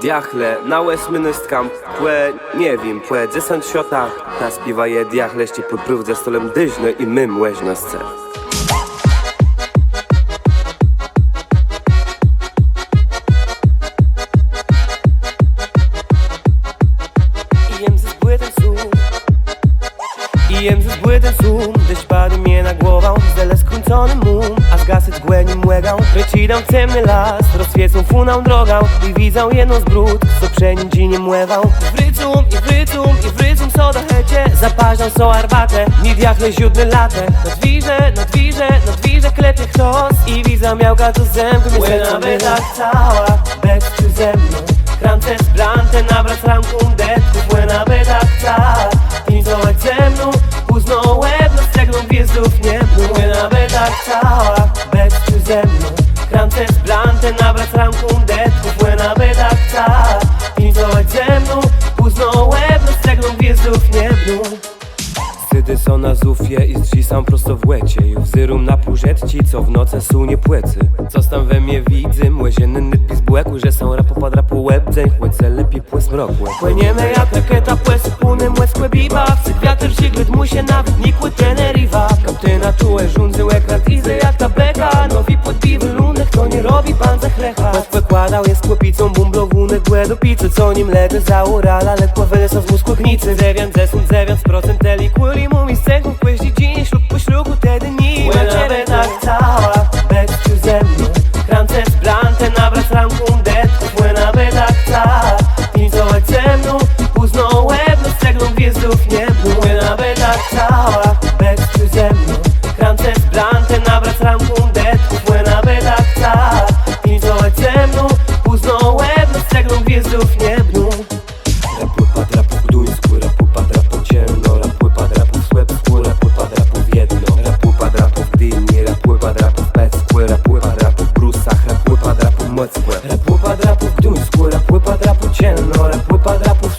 Diachle, na Westminster Camp, płe, nie wiem, płe, desant siota Ta spiwa je diachle, ście podprów ze stolem dyżno i mym łeź na I jem ze zbłytem sum Deszcz padł mnie na głowę Zele skrócony mum A zgasyć głębi młegał. Wycinał ciemny las Rozświecą funał drogą I widzą jedną z brud Co przenici nie młewał Wrycum i wrycum i wrycum co do hecie Zaparzą są arbatę Nie diachle ziódne latę. Nad wirze, nad wirze, nad wirze klepie chtos I widza miałka to zęby Płyna tak cała Bez czy ze mną. Krance z blante, nabrać ranką gwiazdów nie Płyna tak cała Bez czy ze mną. Krance z blante, nabrać ranką detku Płyna tak cała Tańcować ze mną. Późno łeb na steglą gwiazdów nie Sydy są na zufie i drzwi są prosto w łecie. I wzyrum na półżetci, co w noce sunie płecy Co tam we mnie widzę, młyzienny nypis błeku Że są rapo pod rapu łebdzeń, chłyce lepiej płe smrokłe Płyniemy jak raketa, płesy puny, młesłe biba Wsyt wiatr mu się nawet nikły Tenerifa Kaptyna czułe, żundzy, łekrat, izy jak ta beka. Nowi podpiwy lunych, to nie robi pan zachlecha Wykładał jest kłopicą, bumblowunek, głę do Co nim leży za urala, lekko wyleso z mózgu gnicy Zewian, zesum, zewian, z procenteli, kuli Gdańsk Rap łypa drapu w Gduńsku, rap łypa drapu cienno w